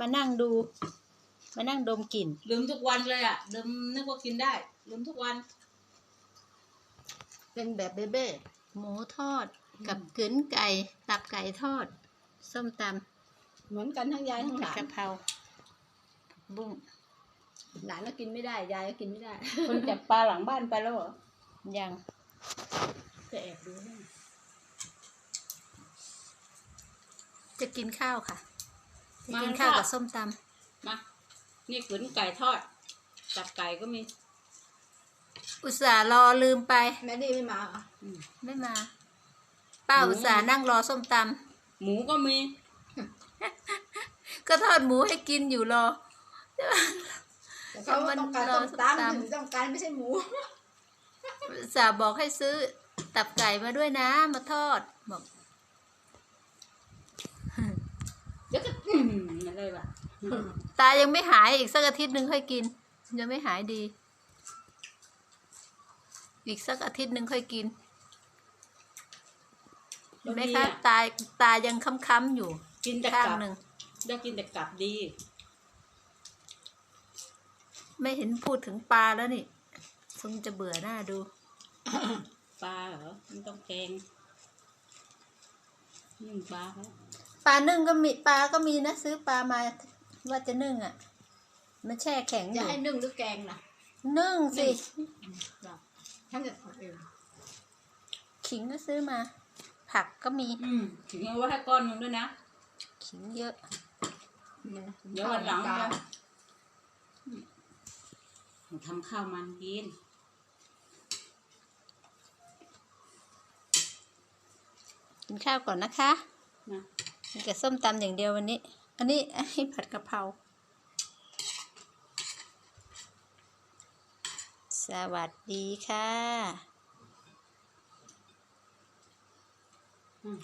มานั่งดู มานั่งดมกลิ่นลืมทุกวันเลยอะลืมนึกว่ากินได้ลืมทุกวัน เป็นแบบเบ้เบ้หมูทอดกับกึ๋นไก่ตับไก่ทอด ส้มตเหมือนกันทั้งยายำทั้งหผัดลานกะเพราบุ้งหลานก็กินไม่ได้ยายก็กินไม่ได้ คนจับปลาหลังบ้านไปแล้วเหรอยังจะแอบดูให้จะกินข้าวค่ะจะ มากินข้าวค่ะกับส้มตมา นี่ขืนไก่ทอดตับไก่ก็มีำอุตส่าห์รอลืมไปแม่ดีไม่มาเหรออืมไม่มา ป้าหมูอุตส่าห์นั่งรอส้มตหมูก็มีำก็ทอดหมูให้กินอยู่รอแต่เขามันต้องการรอต้มส้มตำตำถึงต้องการไม่ใช่หมูอุตส่าห์บอกให้ซื้อ ตับไก่มาด้วยนะ มาทอดบอก เดี๋ยวก็อืมอะไรวะ ตายังไม่หายอีกสักอาทิตย์หนึ่งค่อยกิน ยังไม่หายดี อีกสักอาทิตย์หนึ่งค่อยกินเห็นไหมคะตาตายังค้ำๆอยู่กินแต่ข้างกลับหนึ่งได้กินแต่กลับดี ไม่เห็นพูดถึงปลาแล้วนี่คงจะเบื่อหน้าดู ปลาเหรอมันต้องแกงนึ่งปลาเขาปลานึ่งก็มีปลาก็มีนะ ซื้อปลามา ว่าจะนึ่งอะ มันแช่แข็งอจะยู่ให้นึ่งหรือแกงนะนึ่งสิ ฉันจะทำเองขิงก็ซื้อมา ผักก็มีอืมถึงเอาไว้ให้ก้อนหนึงด้วยนะ ขิงเยอะ เดี๋ยววันหลังจะ ทำข้าวมันกิน กินข้าวก่อนนะคะนะมีแต่ส้มตำอย่างเดียววันนี้ อันนี้ให้ผัดกะเพรา สวัสดีค่ะอืม